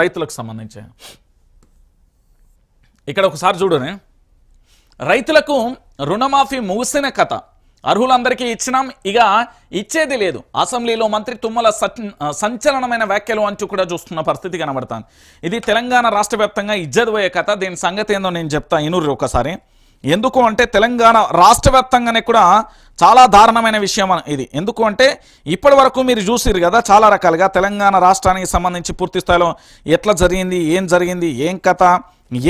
రైతులకు సంబంధించి. ఇక్కడ ఒకసారి చూడనే. రైతులకు రుణమాఫీ ముగిసిన కథ. అర్హులందరికీ ఇచ్చినాం. ఇక ఇచ్చేది లేదు. అసెంబ్లీలో మంత్రి తుమ్మల సంచలనమైన వ్యాఖ్యలు అంటూ కూడా చూస్తున్న పరిస్థితి కనబడుతుంది. ఇది తెలంగాణ రాష్ట్ర వ్యాప్తంగా ఇజ్జదిపోయే కథ. దీని సంగతి ఏందో నేను చెప్తా. ఇనూరు ఒకసారి. ఎందుకు అంటే తెలంగాణ రాష్ట్ర వ్యాప్తంగానే కూడా చాలా దారుణమైన విషయం ఇది. ఎందుకు అంటే ఇప్పటి వరకు మీరు చూసిరు కదా చాలా రకాలుగా తెలంగాణ రాష్ట్రానికి సంబంధించి పూర్తి స్థాయిలో ఎట్లా జరిగింది ఏం జరిగింది ఏం కథ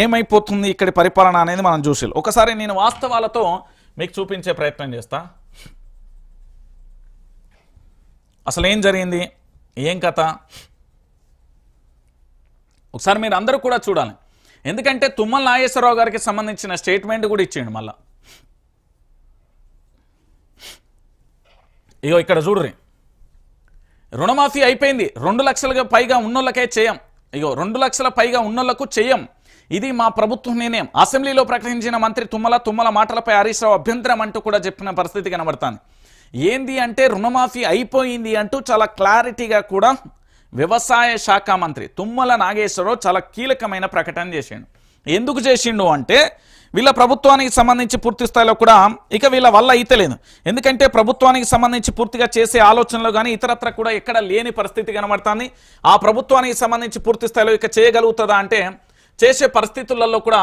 ఏమైపోతుంది ఇక్కడి పరిపాలన అనేది మనం చూసి ఒకసారి నేను వాస్తవాలతో మీకు చూపించే ప్రయత్నం చేస్తా. అసలు ఏం జరిగింది ఏం కథ? ఒకసారి మీరు అందరూ కూడా చూడాలి. ఎందుకంటే తుమ్మల నాగేశ్వరరావు గారికి సంబంధించిన స్టేట్మెంట్ కూడా ఇచ్చేయండి మళ్ళీ. ఇగో ఇక్కడ చూడురి రుణమాఫీ అయిపోయింది. రెండు లక్షలుగా పైగా ఉన్నోళ్ళకే చేయం. ఇగో రెండు లక్షల పైగా ఉన్నోళ్ళకు చేయం. ఇది మా ప్రభుత్వం నిర్ణయం. అసెంబ్లీలో ప్రకటించిన మంత్రి తుమ్మల తుమ్మల మాటలపై హరీష్ రావు అభ్యంతరం అంటూ కూడా చెప్పిన పరిస్థితి కనబడుతుంది. ఏంది అంటే రుణమాఫీ అయిపోయింది అంటూ చాలా క్లారిటీగా కూడా వ్యవసాయ శాఖ మంత్రి తుమ్మల నాగేశ్వరరావు చాలా కీలకమైన ప్రకటన చేశాడు ఎందుకు చేసిండు అంటే వీళ్ళ ప్రభుత్వానికి సంబంధించి పూర్తి స్థాయిలో కూడా ఇక వీళ్ళ వల్ల అయితలేదు. ఎందుకంటే ప్రభుత్వానికి సంబంధించి పూర్తిగా చేసే ఆలోచనలు కానీ ఇతరత్ర కూడా ఎక్కడ లేని పరిస్థితి కనబడుతుంది. ఆ ప్రభుత్వానికి సంబంధించి పూర్తి స్థాయిలో ఇక చేయగలుగుతుందా అంటే చేసే పరిస్థితులలో కూడా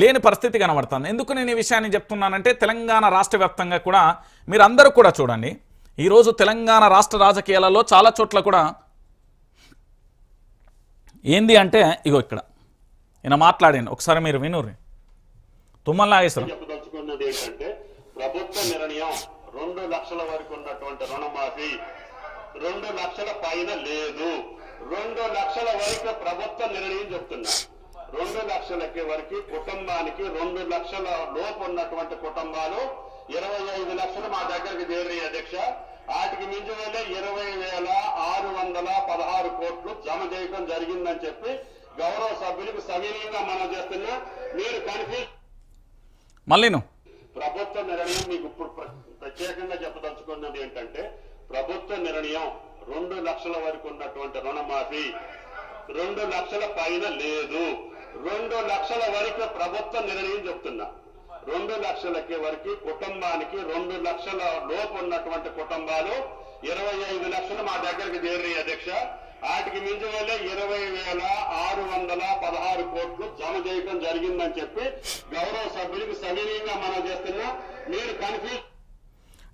లేని పరిస్థితి కనబడుతుంది. ఎందుకు నేను ఈ విషయాన్ని చెప్తున్నానంటే తెలంగాణ రాష్ట్ర వ్యాప్తంగా కూడా మీరు అందరూ కూడా చూడండి. ఈరోజు తెలంగాణ రాష్ట్ర రాజకీయాలలో చాలా చోట్ల కూడా ఏంది అంటే ఇగో ఇక్కడ. ఈయన మాట్లాడండి. ఒకసారి మీరు వినుర్రి. తుమ్మల నాగేశ్వరం. చెప్పదలుచుకున్నది ఏంటంటే ప్రభుత్వ నిర్ణయం రెండు లక్షల వరకు ఉన్నటువంటి రుణమాఫీ. రెండు లక్షల పైన లేదు. రెండు లక్షల వరకు ప్రభుత్వ నిర్ణయం చెప్తున్నా. రెండు లక్షలకి వరకు కుటుంబానికి రెండు లక్షల లోపు ఉన్నటువంటి కుటుంబాలు ఇరవై ఐదు లక్షలు మా దగ్గరికి చేరినాయి అధ్యక్ష. వాటికి మించి వెళ్ళే ఇరవై వేల ఆరు వందల పదహారు కోట్లు జమ చేయడం జరిగిందని చెప్పి గౌరవ సభ్యులకు సవినీయంగా మనం చేస్తున్నా. మీరు కన్ఫ్యూజ్ మళ్ళీను ప్రభుత్వ నిర్ణయం మీకు ఇప్పుడు ప్ర- ప్రత్యేకంగా చెప్పదలుచుకున్నది ఏంటంటే ప్రభుత్వ నిర్ణయం రెండు లక్షల వరకు ఉన్నటువంటి రుణమాఫీ. రెండు లక్షల పైన లేదు. రెండు లక్షల వరకు ప్రభుత్వ నిర్ణయం చెప్తున్నా. రెండు లక్షలకి వరకు కుటుంబానికి రెండు లక్షల లోపు ఉన్నటువంటి కుటుంబాలు ఇరవై ఐదు లక్షలు మా దగ్గరికి చేరి అధ్యక్ష. వాటికి మించి వెళ్ళే ఇరవై వేల ఆరు వందల పదహారు కోట్లు జమ చేయడం జరిగిందని చెప్పి గౌరవ సభ్యులకు సవినీయంగా మనం చేస్తున్నా మీరు కన్ఫ్యూజ్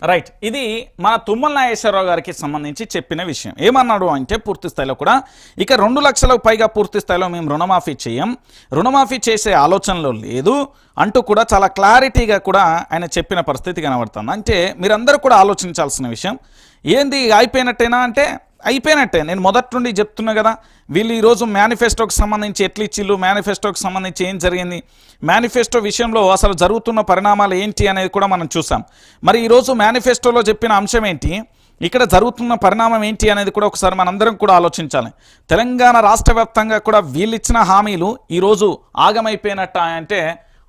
రైట్. ఇది మన తుమ్మల నాగేశ్వరరావు గారికి సంబంధించి చెప్పిన విషయం. ఏమన్నాడు అంటే పూర్తి స్థాయిలో కూడా ఇక రెండు లక్షలకు పైగా పూర్తి స్థాయిలో మేము రుణమాఫీ చేయం. రుణమాఫీ చేసే ఆలోచనలో లేదు. అంటూ కూడా చాలా క్లారిటీగా కూడా ఆయన చెప్పిన పరిస్థితి కనబడుతుంది. అంటే మీరందరూ కూడా ఆలోచించాల్సిన విషయం. ఏంది అయిపోయినట్టేనా అంటే అయిపోయినట్టే. నేను మొదటి నుండి చెప్తున్నా కదా వీళ్ళు ఈరోజు మేనిఫెస్టోకి సంబంధించి ఎట్లిచ్చిళ్ళు మేనిఫెస్టోకి సంబంధించి ఏం జరిగింది మేనిఫెస్టో విషయంలో అసలు జరుగుతున్న పరిణామాలు ఏంటి అనేది కూడా మనం చూసాం. మరి ఈరోజు మేనిఫెస్టోలో చెప్పిన అంశం ఏంటి ఇక్కడ జరుగుతున్న పరిణామం ఏంటి అనేది కూడా ఒకసారి మనందరం కూడా ఆలోచించాలి. తెలంగాణ రాష్ట్ర వ్యాప్తంగా కూడా వీళ్ళు ఇచ్చిన హామీలు ఈరోజు ఆగమైపోయినట్ట అంటే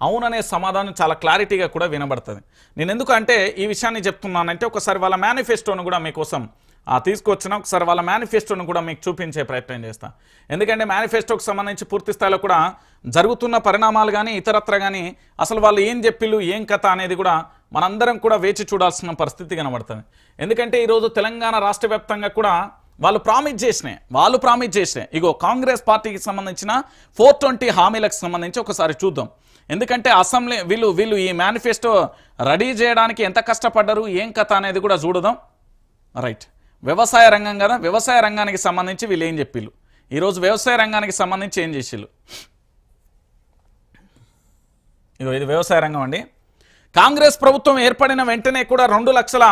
అవుననే సమాధానం చాలా క్లారిటీగా కూడా వినబడుతుంది. నేను ఎందుకంటే ఈ విషయాన్ని చెప్తున్నానంటే ఒకసారి వాళ్ళ మేనిఫెస్టోను కూడా మీకోసం తీసుకొచ్చిన ఒకసారి వాళ్ళ మేనిఫెస్టోను కూడా మీకు చూపించే ప్రయత్నం చేస్తా. ఎందుకంటే మేనిఫెస్టోకి సంబంధించి పూర్తి స్థాయిలో కూడా జరుగుతున్న పరిణామాలు కానీ ఇతరత్ర కానీ అసలు వాళ్ళు ఏం చెప్పిళ్ళు ఏం కథ అనేది కూడా మనందరం కూడా వేచి చూడాల్సిన పరిస్థితి కనబడుతుంది. ఎందుకంటే ఈరోజు తెలంగాణ రాష్ట్ర వ్యాప్తంగా కూడా వాళ్ళు ప్రామిస్ చేసినాయి వాళ్ళు ప్రామిస్ చేసినాయి ఇగో కాంగ్రెస్ పార్టీకి సంబంధించిన ఫోర్ ట్వంటీ హామీలకు సంబంధించి ఒకసారి చూద్దాం. ఎందుకంటే అసెంబ్లీ వీళ్ళు వీళ్ళు ఈ మేనిఫెస్టో రెడీ చేయడానికి ఎంత కష్టపడ్డారు ఏం కథ అనేది కూడా చూడదాం. రైట్. వ్యవసాయ రంగం కదా వ్యవసాయ రంగానికి సంబంధించి వీళ్ళు ఏం చెప్పిళ్ళు ఈరోజు వ్యవసాయ రంగానికి సంబంధించి ఏం చేసిళ్ళు ఇదో ఇది వ్యవసాయ రంగం అండి. కాంగ్రెస్ ప్రభుత్వం ఏర్పడిన వెంటనే కూడా రెండు లక్షల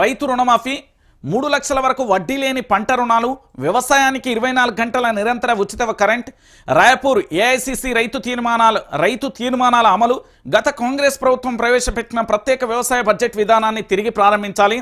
రైతు రుణమాఫీ మూడు లక్షల వరకు వడ్డీ లేని పంట రుణాలు వ్యవసాయానికి ఇరవై నాలుగు గంటల నిరంతర ఉచిత కరెంట్ రాయపూర్ ఏఐసిసి రైతు తీర్మానాలు రైతు తీర్మానాల అమలు గత కాంగ్రెస్ ప్రభుత్వం ప్రవేశపెట్టిన ప్రత్యేక వ్యవసాయ బడ్జెట్ విధానాన్ని తిరిగి ప్రారంభించాలి.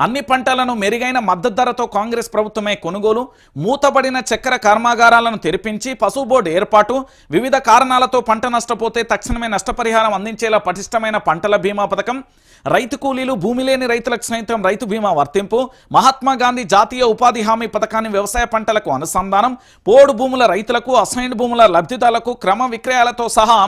అన్ని పంటలను మెరుగైన మద్దతు ధరతో కాంగ్రెస్ ప్రభుత్వమే కొనుగోలు మూతబడిన చక్కెర కర్మాగారాలను తెరిపించి పశువు బోర్డు ఏర్పాటు వివిధ కారణాలతో పంట నష్టపోతే తక్షణమే నష్టపరిహారం అందించేలా పటిష్టమైన పంటల బీమా పథకం రైతు కూలీలు భూమి లేని రైతులకు సైతం రైతు బీమా వర్తింపు మహాత్మా గాంధీ జాతీయ ఉపాధి హామీ పథకాన్ని వ్యవసాయ పంటలకు అనుసంధానం పోడు భూముల రైతులకు అసైన్ భూముల లబ్ధిదారులకు క్రమ విక్రయాలతో సహా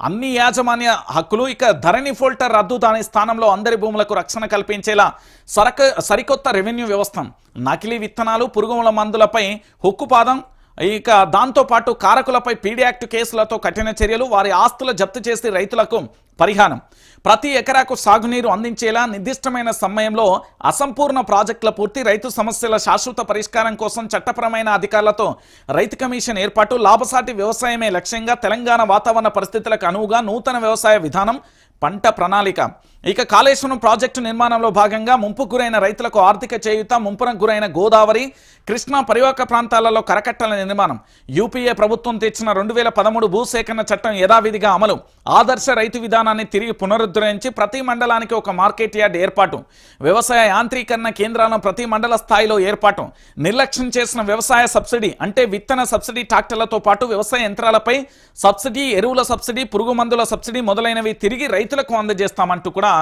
అన్ని యాజమాన్య హక్కులు ఇక ధరణి ఫోల్టర్ రద్దు దాని స్థానంలో అందరి భూములకు రక్షణ కల్పించేలా సరక సరికొత్త రెవెన్యూ వ్యవస్థ. నకిలీ విత్తనాలు పురుగుల మందులపై హుక్కుపాదం ఇక దాంతోపాటు కారకులపై పీడీ యాక్ట్ కేసులతో కఠిన చర్యలు వారి ఆస్తులు జప్తు చేసి రైతులకు పరిహారం. ప్రతి ఎకరాకు సాగునీరు అందించేలా నిర్దిష్టమైన సమయంలో అసంపూర్ణ ప్రాజెక్టుల పూర్తి రైతు సమస్యల శాశ్వత పరిష్కారం కోసం చట్టపరమైన అధికారులతో రైతు కమిషన్ ఏర్పాటు లాభసాటి వ్యవసాయమే లక్ష్యంగా తెలంగాణ వాతావరణ పరిస్థితులకు అనువుగా నూతన వ్యవసాయ విధానం పంట ప్రణాళిక. ఇక కాళేశ్వరం ప్రాజెక్టు నిర్మాణంలో భాగంగా ముంపు గురైన రైతులకు ఆర్థిక చేయుత ముంపున గురైన గోదావరి కృష్ణా పరివాహక ప్రాంతాలలో కరకట్టల నిర్మాణం. యూపీఏ ప్రభుత్వం తెచ్చిన రెండు వేల పదమూడు భూసేకరణ చట్టం యథావిధిగా అమలు. ఆదర్శ రైతు విధానాన్ని తిరిగి పునరుద్ధరించి ప్రతి మండలానికి ఒక మార్కెట్ యార్డ్ ఏర్పాటు. వ్యవసాయ యాంత్రీకరణ కేంద్రాలను ప్రతి మండల స్థాయిలో ఏర్పాటు. నిర్లక్ష్యం చేసిన వ్యవసాయ సబ్సిడీ అంటే విత్తన సబ్సిడీ ట్రాక్టర్లతో పాటు వ్యవసాయ యంత్రాలపై సబ్సిడీ ఎరువుల సబ్సిడీ పురుగు మందుల సబ్సిడీ మొదలైనవి తిరిగి రైతులకు అందజేస్తామంటూ కూడా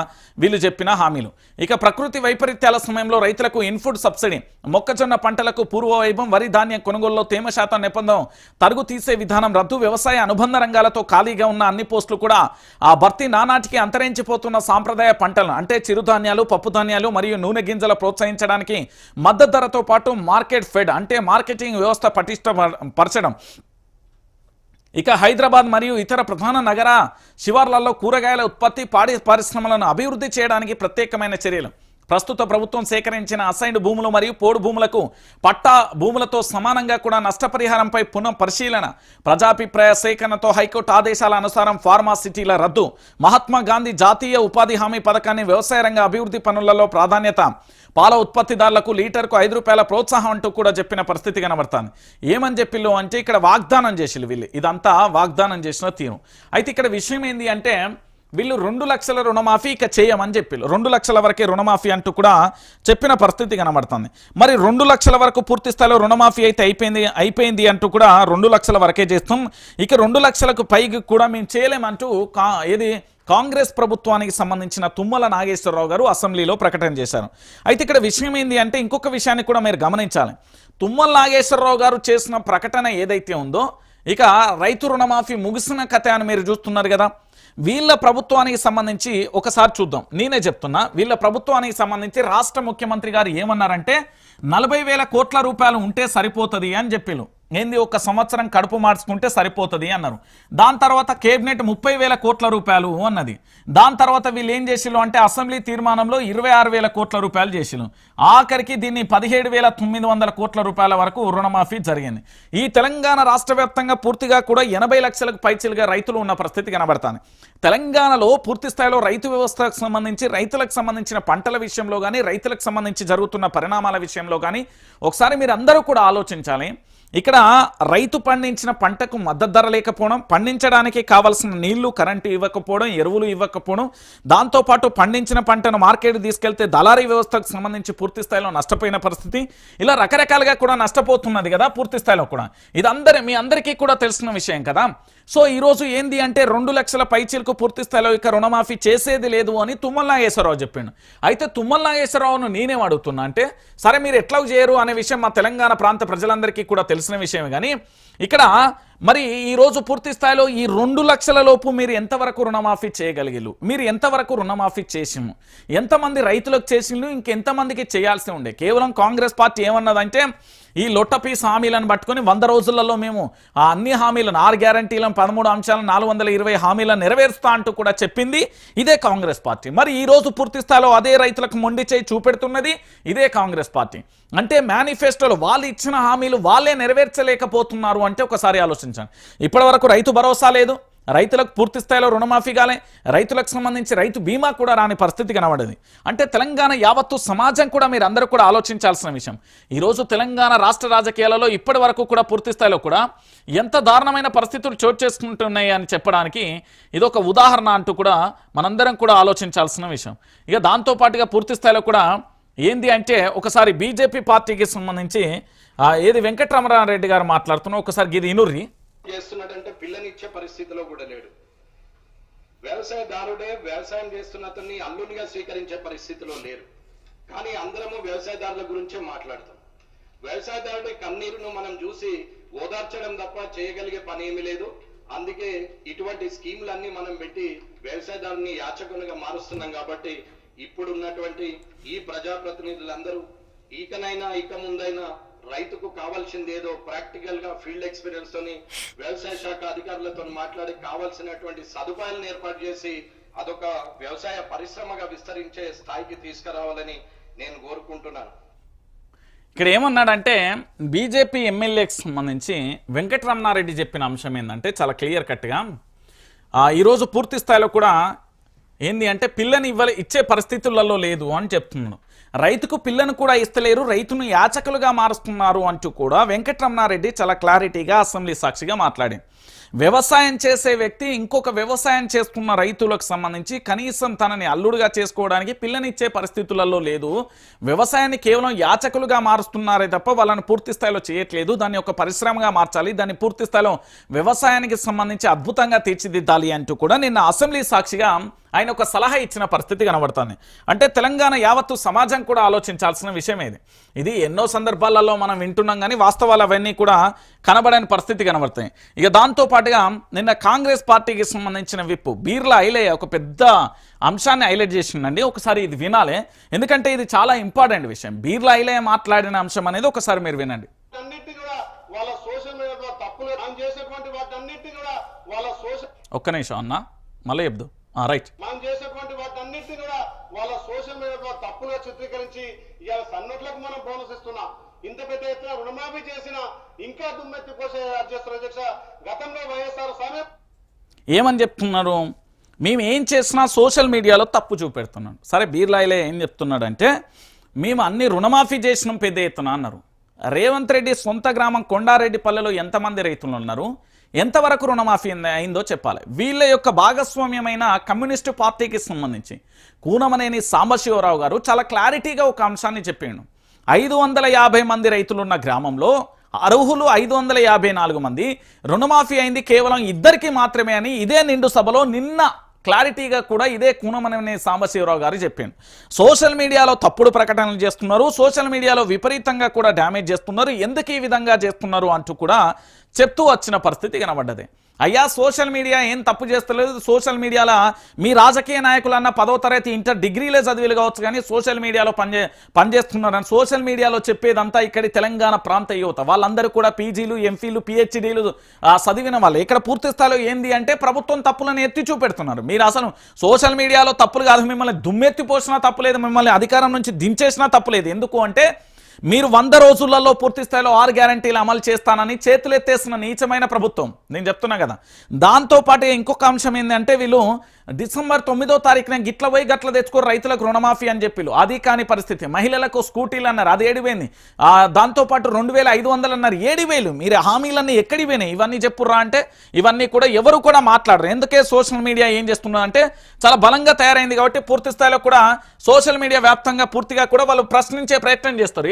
వీళ్ళు చెప్పిన హామీలు. ఇక ప్రకృతి వైపరీత్యాల సమయంలో రైతులకు ఇన్ఫుడ్ సబ్సిడీ. మొక్కజొన్న పంటలకు పూర్వ వైభవం వరి ధాన్యం కొనుగోలులో తేమ శాతం నిబంధన తరుగు తీసే విధానం రద్దు వ్యవసాయ అనుబంధ రంగాలతో ఖాళీగా ఉన్న అన్ని పోస్టులు కూడా ఆ భర్తీ నానాటికి అంతరించిపోతున్న సాంప్రదాయ పంటలు అంటే చిరుధాన్యాలు పప్పుధాన్యాలు మరియు నూనె గింజల ప్రోత్సహించడానికి మద్దతు ధరతో పాటు మార్కెట్ ఫెడ్ అంటే మార్కెటింగ్ వ్యవస్థ పటిష్ట పరచడం. ఇక హైదరాబాద్ మరియు ఇతర ప్రధాన నగర శివార్లలో కూరగాయల ఉత్పత్తి పాడి పరిశ్రమలను అభివృద్ధి చేయడానికి ప్రత్యేకమైన చర్యలు. ప్రస్తుత ప్రభుత్వం సేకరించిన అసైన్డ్ భూములు మరియు పోడు భూములకు పట్టా భూములతో సమానంగా కూడా నష్టపరిహారంపై పునః పరిశీలన. ప్రజాభిప్రాయ సేకరణతో హైకోర్టు ఆదేశాల అనుసారం ఫార్మా సిటీల రద్దు. మహాత్మా గాంధీ జాతీయ ఉపాధి హామీ పథకాన్ని వ్యవసాయ రంగ అభివృద్ధి పనులలో ప్రాధాన్యత. పాల ఉత్పత్తిదారులకు లీటర్కు ఐదు రూపాయల ప్రోత్సాహం అంటూ కూడా చెప్పిన పరిస్థితి కనబడుతుంది. ఏమని చెప్పిల్లు అంటే ఇక్కడ వాగ్దానం చేసిల్లు వీళ్ళు. ఇదంతా వాగ్దానం చేసిన తీరు. అయితే ఇక్కడ విషయం ఏంటి అంటే వీళ్ళు రెండు లక్షల రుణమాఫీ ఇక చేయమని చెప్పారు రెండు లక్షల వరకే రుణమాఫీ అంటూ కూడా చెప్పిన పరిస్థితి కనబడుతుంది. మరి రెండు లక్షల వరకు పూర్తి స్థాయిలో రుణమాఫీ అయితే అయిపోయింది అయిపోయింది అంటూ కూడా రెండు లక్షల వరకే చేస్తాం. ఇక రెండు లక్షలకు పైకి కూడా మేము చేయలేమంటూ కా ఏది? కాంగ్రెస్ ప్రభుత్వానికి సంబంధించిన తుమ్మల నాగేశ్వరరావు గారు అసెంబ్లీలో ప్రకటన చేశారు. అయితే ఇక్కడ విషయం ఏంది అంటే ఇంకొక విషయాన్ని కూడా మీరు గమనించాలి. తుమ్మల నాగేశ్వరరావు గారు చేసిన ప్రకటన ఏదైతే ఉందో ఇక రైతు రుణమాఫీ ముగిసిన కథ అని మీరు చూస్తున్నారు కదా. వీళ్ళ ప్రభుత్వానికి సంబంధించి ఒకసారి చూద్దాం. నేనే చెప్తున్నా వీళ్ళ ప్రభుత్వానికి సంబంధించి రాష్ట్ర ముఖ్యమంత్రి గారు ఏమన్నారంటే నలభై వేల కోట్ల రూపాయలు ఉంటే సరిపోతుంది అని చెప్పిళ్ళు. ఏంది ఒక సంవత్సరం కడుపు మార్చుకుంటే సరిపోతుంది అన్నారు. దాని తర్వాత కేబినెట్ ముప్పై వేల కోట్ల రూపాయలు అన్నది. దాని తర్వాత వీళ్ళు ఏం చేసిల్లు అంటే అసెంబ్లీ తీర్మానంలో ఇరవై ఆరు వేల కోట్ల రూపాయలు చేసిల్లు ఆఖరికి దీన్ని పదిహేడు వేల తొమ్మిది వందల కోట్ల రూపాయల వరకు రుణమాఫీ జరిగింది. ఈ తెలంగాణ రాష్ట్ర పూర్తిగా కూడా ఎనభై లక్షలకు పైచిలుగా రైతులు ఉన్న పరిస్థితి కనబడతాను తెలంగాణలో పూర్తి స్థాయిలో రైతు వ్యవస్థకు సంబంధించి రైతులకు సంబంధించిన పంటల విషయంలో కానీ రైతులకు సంబంధించి జరుగుతున్న పరిణామాల విషయంలో కానీ ఒకసారి మీరు అందరూ కూడా ఆలోచించాలి. ఇక్కడ రైతు పండించిన పంటకు మద్దతు ధర లేకపోవడం పండించడానికి కావాల్సిన నీళ్ళు కరెంటు ఇవ్వకపోవడం ఎరువులు ఇవ్వకపోవడం దాంతోపాటు పండించిన పంటను మార్కెట్ తీసుకెళ్తే దళారీ వ్యవస్థకు సంబంధించి పూర్తి స్థాయిలో నష్టపోయిన పరిస్థితి. ఇలా రకరకాలుగా కూడా నష్టపోతున్నది కదా పూర్తి స్థాయిలో కూడా. ఇది అందరి మీ అందరికీ కూడా తెలిసిన విషయం కదా. సో ఈరోజు ఏంది అంటే రెండు లక్షల పైచీలకు పూర్తి స్థాయిలో ఇక రుణమాఫీ చేసేది లేదు అని తుమ్మల నాగేశ్వరరావు చెప్పిండు. అయితే తుమ్మల నాగేశ్వరరావును నేనేం అడుగుతున్నా అంటే సరే మీరు ఎట్లా చేయరు అనే విషయం మా తెలంగాణ ప్రాంత ప్రజలందరికీ కూడా తెలుసు. తెలిసిన విషయమే. కానీ ఇక్కడ మరి ఈరోజు పూర్తి స్థాయిలో ఈ రెండు లక్షల లోపు మీరు ఎంతవరకు రుణమాఫీ చేయగలిగిలు మీరు ఎంతవరకు రుణమాఫీ చేసిము ఎంతమంది రైతులకు చేసిండ్రు? ఇంకెంతమందికి చేయాల్సి ఉండే? కేవలం కాంగ్రెస్ పార్టీ ఏమన్నదంటే ఈ లొట్టపీస్ హామీలను పట్టుకొని వంద రోజులలో మేము ఆ అన్ని హామీలను ఆరు గ్యారంటీలను పదమూడు అంశాలను నాలుగు వందల ఇరవై హామీలను నెరవేరుస్తా అంటూ కూడా చెప్పింది ఇదే కాంగ్రెస్ పార్టీ. మరి ఈ రోజు పూర్తి స్థాయిలో అదే రైతులకు మొండి చేయి చూపెడుతున్నది ఇదే కాంగ్రెస్ పార్టీ. అంటే మేనిఫెస్టోలో వాళ్ళు ఇచ్చిన హామీలు వాళ్ళే నెరవేర్చలేకపోతున్నారు అంటే ఒకసారి ఆలోచించండి. ఇప్పటివరకు రైతు భరోసా లేదు. రైతులకు పూర్తి స్థాయిలో రుణమాఫీ కాలే. రైతులకు సంబంధించి రైతు బీమా కూడా రాని పరిస్థితి కనబడది. అంటే తెలంగాణ యావత్తు సమాజం కూడా మీరు అందరూ కూడా ఆలోచించాల్సిన విషయం. ఈరోజు తెలంగాణ రాష్ట్ర రాజకీయాలలో ఇప్పటి వరకు కూడా పూర్తి స్థాయిలో కూడా ఎంత దారుణమైన పరిస్థితులు చోటు చేసుకుంటున్నాయి అని చెప్పడానికి ఇదొక ఉదాహరణ అంటూ కూడా మనందరం కూడా ఆలోచించాల్సిన విషయం. ఇక దాంతోపాటుగా పూర్తి స్థాయిలో కూడా ఏంది అంటే ఒకసారి బీజేపీ పార్టీకి సంబంధించి ఏది వెంకటరమణారెడ్డి గారు మాట్లాడుతున్నా ఒకసారి ఇది ఇనుర్రి. చేస్తున్నాడంటే పిల్లనిచ్చే పరిస్థితిలో కూడా లేడు. వ్యవసాయదారుడే వ్యవసాయం చేస్తున్న అతన్ని అల్లునిగా స్వీకరించే పరిస్థితిలో లేరు. కానీ అందరము వ్యవసాయదారుల గురించే మాట్లాడతాం. వ్యవసాయదారుడి కన్నీరును మనం చూసి ఓదార్చడం తప్ప చేయగలిగే పని ఏమీ లేదు. అందుకే ఇటువంటి స్కీములన్నీ మనం పెట్టి వ్యవసాయదారుని యాచకునిగా మారుస్తున్నాం కాబట్టి ఇప్పుడు ఉన్నటువంటి ఈ ప్రజాప్రతినిధులందరూ ఈకనైనా ఇక ముందైనా రైతుకు కావాల్సింది ఏదో ప్రాక్టికల్గా ఫీల్డ్ ఎక్స్పీరియన్స్ తోని వ్యవసాయ శాఖ అధికారులతో మాట్లాడి కావాల్సినటువంటి సదుపాయాలను ఏర్పాటు చేసి అదొక వ్యవసాయ పరిశ్రమగా విస్తరించే స్థాయికి తీసుకురావాలని నేను కోరుకుంటున్నాను. ఇక్కడ ఏమన్నాడంటే బీజేపీ ఎమ్మెల్యేకి సంబంధించి వెంకటరమణారెడ్డి చెప్పిన అంశం ఏంటంటే చాలా క్లియర్ కట్గా ఈరోజు పూర్తి స్థాయిలో కూడా ఏంది అంటే పిల్లని ఇవ్వలే ఇచ్చే పరిస్థితులలో లేదు అని చెప్తున్నాడు. రైతుకు పిల్లను కూడా ఇస్తలేరు రైతును యాచకులుగా మారుస్తున్నారు అంటూ కూడా వెంకటరమణారెడ్డి చాలా క్లారిటీగా అసెంబ్లీ సాక్షిగా మాట్లాడింది వ్యవసాయం చేసే వ్యక్తి ఇంకొక వ్యవసాయం చేస్తున్న రైతులకు సంబంధించి కనీసం తనని అల్లుడుగా చేసుకోవడానికి పిల్లనిచ్చే పరిస్థితులలో లేదు. వ్యవసాయాన్ని కేవలం యాచకులుగా మారుస్తున్నారే తప్ప వాళ్ళని పూర్తి స్థాయిలో చేయట్లేదు. దాన్ని ఒక పరిశ్రమగా మార్చాలి. దాన్ని పూర్తి స్థాయిలో వ్యవసాయానికి సంబంధించి అద్భుతంగా తీర్చిదిద్దాలి అంటూ కూడా నిన్న అసెంబ్లీ సాక్షిగా ఆయన ఒక సలహా ఇచ్చిన పరిస్థితి కనబడుతుంది. అంటే తెలంగాణ యావత్తు సమాజం కూడా ఆలోచించాల్సిన విషయం ఇది. ఇది ఎన్నో సందర్భాలలో మనం వింటున్నాం కానీ వాస్తవాలు అవన్నీ కూడా కనబడని పరిస్థితి కనబడతాయి. ఇక దాంతో పాటుగా నిన్న కాంగ్రెస్ పార్టీకి సంబంధించిన విప్పు బీర్లా ఐలయ్య ఒక పెద్ద అంశాన్ని హైలైట్ చేసిండండి. ఒకసారి ఇది వినాలి. ఎందుకంటే ఇది చాలా ఇంపార్టెంట్ విషయం. బీర్లా ఐలయ్య మాట్లాడిన అంశం అనేది ఒకసారి మీరు వినండి. ఒక్క నిమిషం అన్న మళ్ళీ చెప్దు. రైట్ మనం చేసేటువంటి వాటన్నిటిని కూడా వాళ్ళ సోషల్ తప్పులుగా చిత్రీకరించి ఇవాళ సన్నట్లకు మనం బోనస్ ఇస్తున్నాం. ఇంత పెద్ద ఎత్తున రుణమాఫీ చేసిన ఇంకా దుమ్మెత్తి పోసే అధ్యక్ష గతంలో వైఎస్ఆర్ సమయం ఏమని చెప్తున్నారు? మేము ఏం చేసినా సోషల్ మీడియాలో తప్పు చూపెడుతున్నాడు. సరే బీర్లాయిలే ఏం చెప్తున్నాడంటే మేము అన్ని రుణమాఫీ చేసినాం పెద్ద ఎత్తున అన్నారు. రేవంత్ రెడ్డి సొంత గ్రామం కొండారెడ్డిపల్లెలో ఎంతమంది రైతులు ఉన్నారు? ఎంతవరకు రుణమాఫీ అయిందో చెప్పాలి. వీళ్ళ యొక్క భాగస్వామ్యమైన కమ్యూనిస్టు పార్టీకి సంబంధించి కూనమనేని సాంబశివరావు గారు చాలా క్లారిటీగా ఒక అంశాన్ని చెప్పిండు. ఐదు వందల యాభై మంది రైతులున్న గ్రామంలో అర్హులు ఐదు వందల యాభై నాలుగు మంది రుణమాఫీ అయింది కేవలం ఇద్దరికి మాత్రమే అని ఇదే నిండు సభలో నిన్న క్లారిటీగా కూడా ఇదే కూనమనే సాంబశివరావు గారు చెప్పాను సోషల్ మీడియాలో తప్పుడు ప్రకటనలు చేస్తున్నారు సోషల్ మీడియాలో విపరీతంగా కూడా డ్యామేజ్ చేస్తున్నారు ఎందుకు ఈ విధంగా చేస్తున్నారు అంటూ కూడా చెప్తూ వచ్చిన పరిస్థితి కనబడ్డది. అయ్యా సోషల్ మీడియా ఏం తప్పు చేస్తలేదు? సోషల్ మీడియాలో మీ రాజకీయ నాయకులన్న పదో తరగతి ఇంటర్ డిగ్రీలే చదివిలు కావచ్చు కానీ సోషల్ మీడియాలో పనిచే పనిచేస్తున్నారని సోషల్ మీడియాలో చెప్పేదంతా ఇక్కడి తెలంగాణ ప్రాంత యువత. వాళ్ళందరూ కూడా పీజీలు ఎంఫీలు పిహెచ్డీలు చదివిన వాళ్ళు. ఇక్కడ పూర్తి స్థాయిలో ఏంది అంటే ప్రభుత్వం తప్పులను ఎత్తి చూపెడుతున్నారు. మీరు అసలు సోషల్ మీడియాలో తప్పులు కాదు మిమ్మల్ని దుమ్మెత్తి పోసినా తప్పులేదు మిమ్మల్ని అధికారం నుంచి దించేసినా తప్పులేదు. ఎందుకు అంటే మీరు వంద రోజులలో పూర్తి స్థాయిలో ఆరు గ్యారంటీలు అమలు చేస్తానని చేతులెత్తేసిన నీచమైన ప్రభుత్వం. నేను చెప్తున్నా కదా. దాంతో పాటు ఇంకొక అంశం ఏంటంటే వీళ్ళు డిసెంబర్ తొమ్మిదో తారీఖున గిట్ల పోయి గట్ల తెచ్చుకో రైతులకు రుణమాఫీ అని చెప్పి అది కాని పరిస్థితి. మహిళలకు స్కూటీలు అన్నారు. అది ఏడిపోయింది. దాంతోపాటు రెండు వేల ఐదు వందలు అన్నారు. ఏడు వేలు? మీరు హామీలన్నీ ఎక్కడి పోయినాయి? ఇవన్నీ చెప్పుర్రా అంటే ఇవన్నీ కూడా ఎవరు కూడా మాట్లాడరు. ఎందుకే సోషల్ మీడియా ఏం చేస్తున్నారు అంటే చాలా బలంగా తయారైంది కాబట్టి పూర్తి స్థాయిలో కూడా సోషల్ మీడియా వ్యాప్తంగా పూర్తిగా కూడా వాళ్ళు ప్రశ్నించే ప్రయత్నం చేస్తారు.